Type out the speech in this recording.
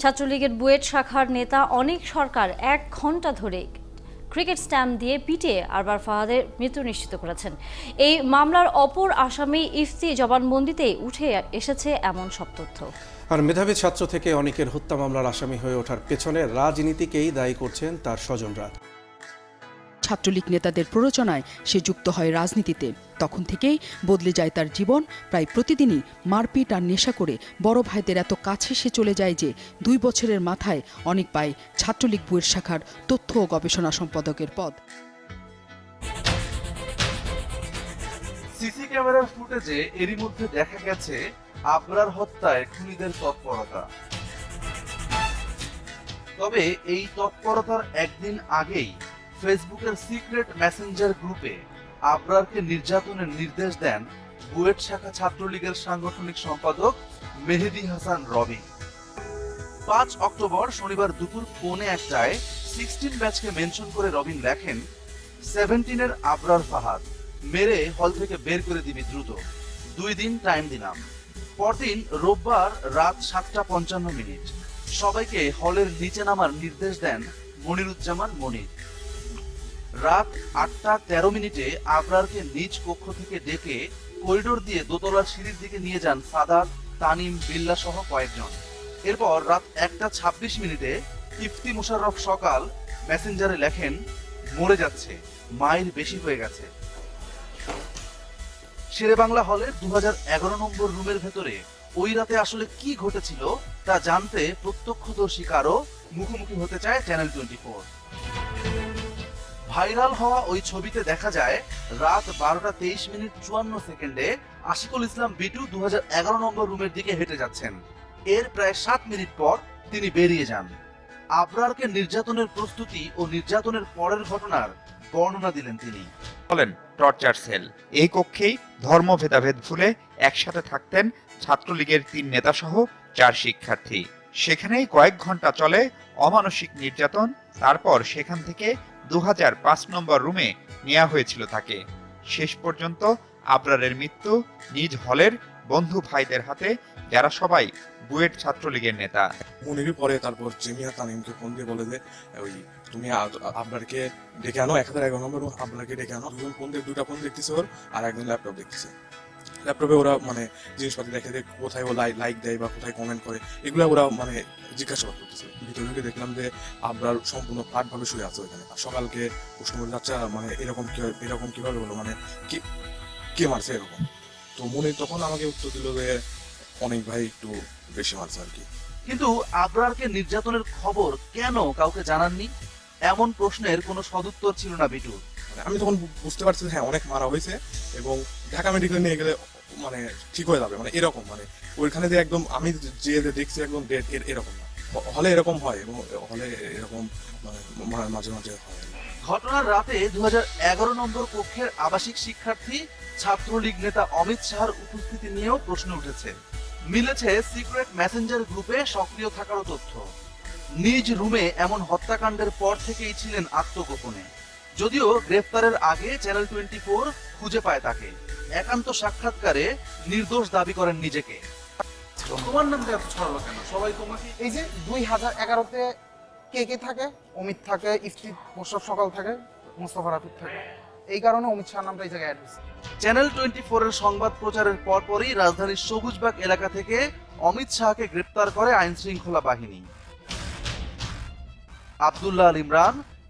ছাত্রলীগের বুয়েট শাখার নেতা অনেক সরকার এক ঘণ্টা ধরে ক্রিকেট স্ট্যাম্প দিয়ে পিটে আরবার ফাহাদের মৃত্যু নিশ্চিত করেছেন। এই মামলার অপর আসামি ইফতি জবানবন্দিতে উঠে এসেছে এমন সব তথ্য। আর মেধাবী ছাত্র থেকে অনেকের হত্যা মামলার আসামি হয়ে ওঠার পেছনে রাজনীতিকেই দায়ী করছেন তার স্বজনরা। ছাত্রলীগ নেতাদের প্ররোচনায় সে যুক্ত হয় রাজনীতিতে। তখন থেকেই বদলে যায় তার জীবন, প্রায় প্রতিদিনই মারপিট আর নেশা করে বড় ভাইদের এত কাছে সে চলে যায় যে দুই বছরের মাথায় অনেক পায় ছাত্রলীগ বইয়ের শাখার তথ্য ও গবেষণা সম্পাদকের পদ। সিসি ক্যামেরার ফুটেজে এরই মধ্যে দেখা গেছে আবরার হত্যায় খুনিদের তৎপরতা। তবে এই তৎপরতার একদিন আগেই ফেসবুকের সিক্রেট মেসেঞ্জার গ্রুপে আবরারকে নির্যাতনের নির্দেশ দেন বুয়েট শাখা ছাত্রলীগের সাংগঠনিক সম্পাদক মেহেদি হাসান রবি। পাঁচ অক্টোবর শনিবার দুপুর পৌনে একটায় সিক্সটিন ব্যাচকে মেনশন করে রবিন লেখেন সেভেন্টিনের আবরার ফাহাদ, মেরে হল থেকে বের করে দিবি দ্রুত। দুই দিন টাইম দিলাম। পরদিন রোববার রাত সাতটা পঞ্চান্ন মিনিট। সবাইকে হলের নিচে নামার নির্দেশ দেন মনিরুজ্জামান মনির। রাত আটটা তেরো মিনিটে আবরারকে নিজ কক্ষ থেকে ডেকে করিডোর দিয়ে দোতলার সিঁড়ির দিকে নিয়ে যান সাদাত, তানিম, বিল্লা সহ কয়েকজন। এরপর রাত একটা ছাব্বিশ মিনিটে ইফতি মুশাররফ সকাল মেসেঞ্জারে লেখেন, মরে যাচ্ছে, মাইল বেশি হয়ে গেছে। শেরে বাংলা হলের দু হাজার এগারো নম্বর রুমের ভেতরে ওই রাতে আসলে কি ঘটেছিল তা জানতে প্রত্যক্ষদর্শী কারও মুখোমুখি হতে চায় চ্যানেল টোয়েন্টি ভাইরাল হওয়া ওই ছবিতে দেখা যায়, রাত বারোটা তেইশ মিনিট চুয়ান্ন সেকেন্ডে আশিকুল ইসলাম বিটু দুহাজার এগারো নম্বর রুমের দিকে হেঁটে যাচ্ছেন। এর প্রায় সাত মিনিট পর তিনি বেরিয়ে যান। আবরারকে নির্যাতনের প্রস্তুতি ও নির্যাতনের পরের ঘটনার বর্ণনা দিলেন তিনি। বলেন, টর্চার সেল। এই কক্ষেই ধর্ম ভেদাভেদ ভুলে একসাথে থাকতেন ছাত্রলীগের তিন নেতাসহ চার শিক্ষার্থী। সেখানেই কয়েক ঘণ্টা চলে অমানসিক নির্যাতন, তারপর সেখান থেকে দু নম্বর রুমে নেওয়া হয়েছিল তাকে। শেষ পর্যন্ত আবরারের মৃত্যু নিজ হলের বন্ধু ভাইদের হাতে, যারা সবাই বুয়েট ছাত্রলীগের নেতা। মনির পরে তারপর জেমিয়া তানিমকে ফোন দিয়ে বলে যে, ওই তুমি আপনারকে ডেকে আনো, এক হাজার এগারো নম্বর আপনাকে ডেকে আনো। দুজন ফোন দিয়ে দুটা ফোন দেখতেছে ওর, আর একজন ল্যাপটপ দেখতেছে। ল্যাপটপে ওরা মানে জিনিসপত্র দেখে যে কোথায় ও লাইক দেয় বা কোথায় কমেন্ট করে এগুলো ওরা মানে জিজ্ঞাসাবাদ করতেছে ভিতরে ঢুকে দেখলাম যে আবরার সম্পূর্ণ ফ্ল্যাট ভাবে শুয়ে আছে ওইখানে। আর সকালকে প্রশ্ন করলে আচ্ছা মানে এরকম কি এরকম কীভাবে হলো? মানে কি কে মারছে এরকম? তো মনে তখন আমাকে উত্তর দিল যে অনেক ভাই একটু বেশি মারছে আর কি। কিন্তু আবরারকে নির্যাতনের খবর কেন কাউকে জানাননি? এমন প্রশ্নের কোনো সদুত্তর ছিল না বিটুর। মানে আমি তখন বুঝতে পারছি হ্যাঁ অনেক মারা হয়েছে। এবং ঢাকা মেডিকেল নিয়ে গেলে মানে ঠিক হয়ে যাবে মানে এরকম মানে ওইখানে যে একদম আমি যে দেখছি একদম ডেট এর, এরকম না। হলে এরকম হয় এবং হলে এরকম মানে মাঝে মাঝে হয়। ঘটনার রাতে দু হাজার নম্বর কক্ষের আবাসিক শিক্ষার্থী, ছাত্রলীগ নেতা অমিত শাহর উপস্থিতি নিয়েও প্রশ্ন উঠেছে। মিলেছে সিক্রেট মেসেঞ্জার গ্রুপে সক্রিয় থাকারও তথ্য। নিজ রুমে এমন হত্যাকাণ্ডের পর থেকেই ছিলেন আত্মগোপনে। যদিও গ্রেফতারের আগে চ্যানেল টোয়েন্টি ফোর খুঁজে পায় তাকে। একান্ত সাক্ষাৎকারে নির্দোষ দাবি করেন নিজেকে। তোমার নামটা এত ছড়ালো কেন? সবাই তোমাকে এই যে দুই হাজার এগারোতে কে কে থাকে? অমিত থাকে ইফতি মোশারফ সকাল থাকে মোস্তফা রাফিক থাকে। এই কারণে অমিত শাহ নামটা এই জায়গায় অ্যাড চ্যানেল টোয়েন্টি এর সংবাদ প্রচারের পরপরই রাজধানীর সবুজবাগ এলাকা থেকে অমিত শাহকে গ্রেপ্তার করে আইন শৃঙ্খলা বাহিনী। Abdullah Al Imran